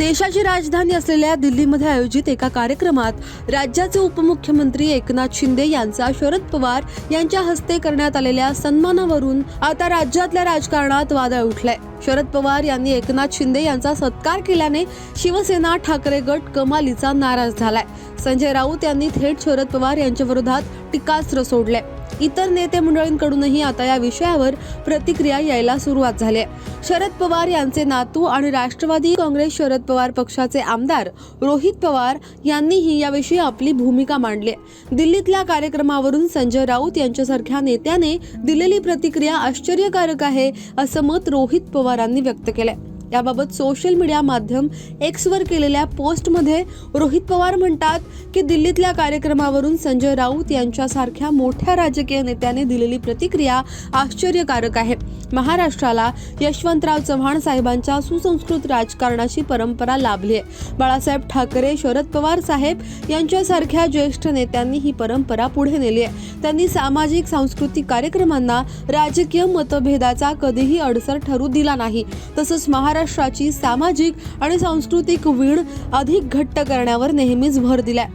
देशाची राजधानी असलेल्या दिल्लीमध्ये आयोजित एका कार्यक्रमात राज्याचे उपमुख्यमंत्री एकनाथ शिंदे यांचा शरद पवार यांच्या हस्ते करण्यात आलेल्या सन्मानावरून आता राज्यातल्या राजकारणात वादळ उठलाय. शरद पवार यांनी एकनाथ शिंदे यांचा सत्कार केल्याने शिवसेना ठाकरे गट कमालीचा नाराज झालाय. संजय राऊत यांनी थेट शरद पवार यांच्या विरोधात टीकास्त्र सोडले इतर नेते मंडळींकडूनही आता या विषयावर प्रतिक्रिया यायला सुरुवात झाली आहे. शरद पवार यांचे नातू आणि राष्ट्रवादी काँग्रेस शरद पवार पक्षाचे आमदार रोहित पवार यांनीही याविषयी आपली भूमिका मांडली दिल्लीतल्या कार्यक्रमावरून संजय राऊत यांच्यासारख्या नेत्याने दिलेली प्रतिक्रिया आश्चर्यकारक आहे असं मत रोहित पवारांनी व्यक्त केलंय. याबाबत सोशल मीडिया माध्यम एक्सवर केलेल्या पोस्टमध्ये रोहित पवार म्हणतात की दिल्लीतल्या कार्यक्रमावरून संजय राऊत यांच्यासारख्या मोठ्या राजकीय नेत्याने दिलेली प्रतिक्रिया आश्चर्यकारक आहे. महाराष्ट्राला यशवंतराव चव्हाण साहेबांच्या सुसंस्कृत राजकारणाची परंपरा लाभली आहे. बाळासाहेब ठाकरे शरद पवार साहेब यांच्यासारख्या ज्येष्ठ नेत्यांनी ही परंपरा पुढे नेली आहे. त्यांनी सामाजिक सांस्कृतिक कार्यक्रमांना राजकीय मतभेदाचा कधीही अडसर ठरू दिला नाही. तसंच महाराष्ट्राची सामाजिक आणि सांस्कृतिक वीण अधिक घट्ट करण्यावर नेहमीच भर दिलाय.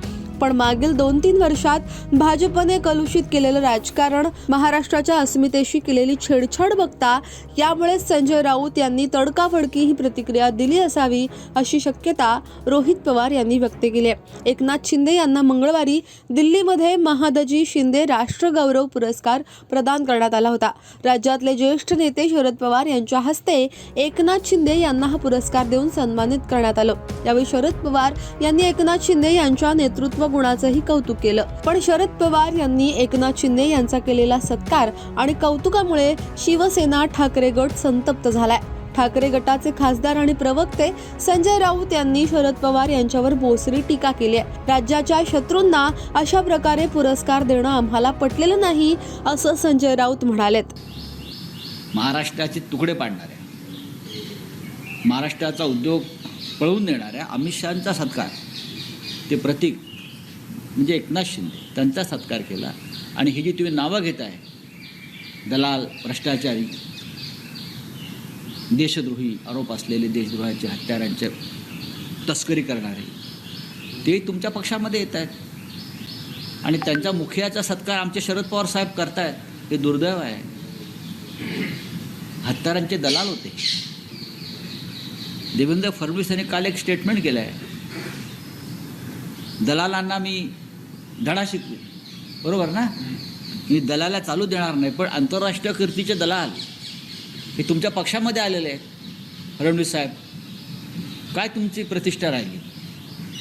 पण मागील दोन तीन वर्षात भाजपने कलुषित केलेलं राजकारण महाराष्ट्राच्या अस्मितेशी केलेली छेडछाड बघता यामुळे संजय राऊत यांनी तडकाफडकी ही प्रतिक्रिया दिली असावी अशी शक्यता रोहित पवार यांनी व्यक्त केली आहे. एकनाथ शिंदे यांना मंगळवारी दिल्लीमध्ये महादजी शिंदे राष्ट्रगौरव पुरस्कार प्रदान करण्यात आला होता. राज्यातले ज्येष्ठ नेते शरद पवार यांच्या हस्ते एकनाथ शिंदे यांना हा पुरस्कार देऊन सन्मानित करण्यात आलं. यावेळी शरद पवार यांनी एकनाथ शिंदे यांच्या नेतृत्व गुणाचंही कौतुक केलं. पण शरद पवार यांनी एकनाथ शिंदे यांचा केलेला सत्कार आणि कौतुकामुळे शिवसेना ठाकरे गट संतप्त झालाय. ठाकरे गटाचे खासदार आणि प्रवक्ते संजय राऊत यांनी शरद पवार यांच्यावर बोसरी टीका केली आहे. राज्याच्या शत्रूंना अशा प्रकारे पुरस्कार देणं आम्हाला पटलेलं नाही असं संजय राऊत म्हणालेत. महाराष्ट्राचे तुकडे पाडणाऱ्या महाराष्ट्राचा उद्योग पळवून देणाऱ्या अमित शहांचा सत्कार ते प्रतीक म्हणजे एकनाथ शिंदे त्यांचा सत्कार केला. आणि ही जी तुम्ही नावं घेत आहे दलाल भ्रष्टाचारी देशद्रोही आरोप असलेले देशद्रोहाचे हत्यारांचे तस्करी करणारे ते तुमच्या पक्षामध्ये येत आहेत. आणि त्यांच्या मुखियाचा सत्कार आमचे शरद पवार साहेब करतायत हे दुर्दैव आहे. हत्यारांचे दलाल होते. देवेंद्र फडणवीस यांनी काल एक स्टेटमेंट केलं आहे दलालांना मी धडा शिकवे बरोबर ना? मी दलाला चालू देणार नाही पण आंतरराष्ट्रीय कीर्तीचे दलाल हे तुमच्या पक्षामध्ये आलेले आहेत फडणवीस साहेब. काय तुमची प्रतिष्ठा राहिली?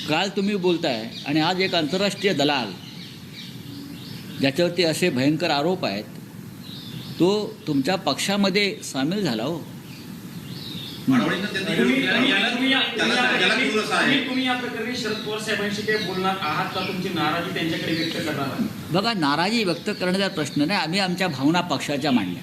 काल तुम्ही बोलताय आणि आज एक आंतरराष्ट्रीय दलाल ज्याच्यावरती असे भयंकर आरोप आहेत तो तुमच्या पक्षामध्ये सामील झाला हो. तुम्ही या- प्रकरणी- शरद पवार साहेबांशी काही बोलणार आहात का? तुमची नाराजी त्यांच्याकडे व्यक्त करणार बघा नाराजी व्यक्त करण्याचा प्रश्न नाही. आम्ही आमच्या भावना पक्षाच्या मांडल्या.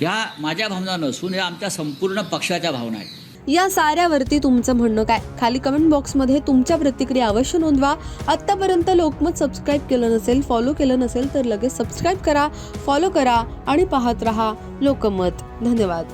या माझ्या भावना नसून या आमच्या संपूर्ण पक्षाच्या भावना आहेत. या साऱ्यावरती तुमचं म्हणणं काय? खाली कमेंट बॉक्समध्ये तुमच्या प्रतिक्रिया अवश्य नोंदवा. आत्तापर्यंत लोकमत सबस्क्राईब केलं नसेल फॉलो केलं नसेल तर लगेच सबस्क्राईब करा फॉलो करा आणि पाहत रहा लोकमत. धन्यवाद.